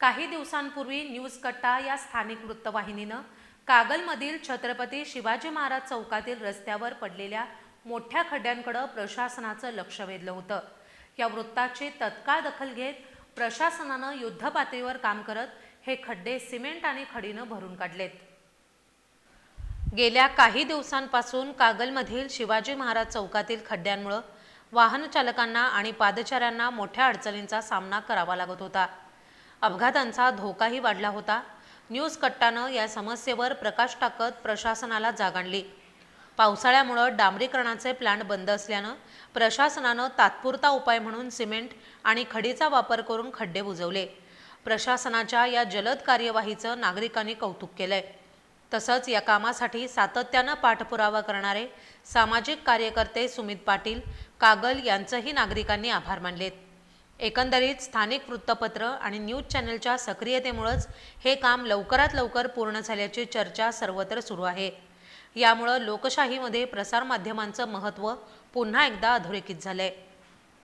काही दिवसांपूर्वी न्यूज कट्टा या स्थानिक वृत्तवाहिनीनं कागलमधील छत्रपती शिवाजी महाराज चौकातील रस्त्यावर पडलेल्या मोठ्या खड्ड्यांकडं प्रशासनाचं लक्ष वेधलं होतं. या वृत्ताची तत्काळ दखल घेत प्रशासनानं युद्धपातळीवर काम करत हे खड्डे सिमेंट आणि खडीनं भरून काढलेत. गेल्या काही दिवसांपासून कागलमधील शिवाजी महाराज चौकातील खड्ड्यांमुळं वाहन चालकांना आणि पादचाऱ्यांना मोठ्या अडचणींचा सामना करावा लागत होता. अपघातांचा धोकाही वाढला होता. न्यूज कट्टानं या समस्येवर प्रकाश टाकत प्रशासनाला जाग आणली. पावसाळ्यामुळं डांबरीकरणाचे प्लांट बंद असल्यानं प्रशासनानं तात्पुरता उपाय म्हणून सिमेंट आणि खडीचा वापर करून खड्डे बुजवले. प्रशासनाच्या या जलद कार्यवाहीचं नागरिकांनी कौतुक केलंय. तसंच या कामासाठी सातत्यानं पाठपुरावा करणारे सामाजिक कार्यकर्ते सुमित पाटील कागल यांचंही नागरिकांनी आभार मानलेत. एकंदरीत स्थानिक वृत्तपत्र आणि न्यूज चॅनलच्या सक्रियतेमुळंच हे काम लवकरात लवकर पूर्ण झाल्याची चर्चा सर्वत्र सुरू आहे. यामुळं लोकशाहीमध्ये प्रसारमाध्यमांचं महत्त्व पुन्हा एकदा अधोरेखित झालं आहे